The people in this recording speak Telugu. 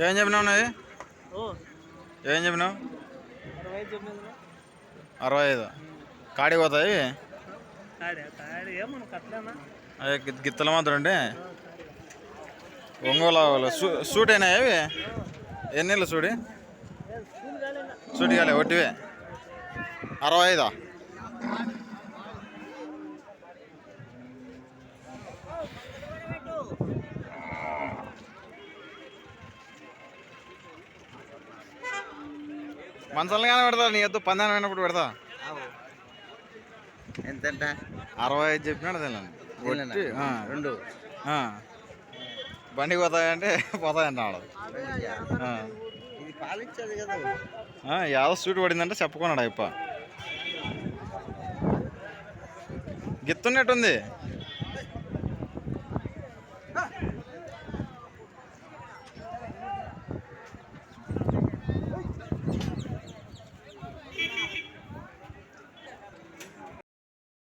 ఏం చెప్పినావు నాది ఏం చెప్పినావు? అరవై ఐదు కాడికి పోతాయి? అదే గిత్- గిత్తల మాత్రం అంటే ఒంగోలు సూట్ అయినాయి అవి ఎన్ని నెలలు సూడి సూటి కాలే ఒట్టివే. అరవై ఐదా? మంచాలగానే పెడతా నీ ఎద్దు పందాన్ని అయినప్పుడు పెడతా. ఎంతంట? అరవై ఐదు చెప్పినాడు తెలియదు రెండు. ఆ. బండికి పోతాయంటే పోతాయంట ఆడ. ఆ. ఇది పాలిచ్చేది కదా. ఆ, యాదో సూట్ పడిందంటే చెప్పుకున్నాడు అయిప గిత్తున్నట్టుంది.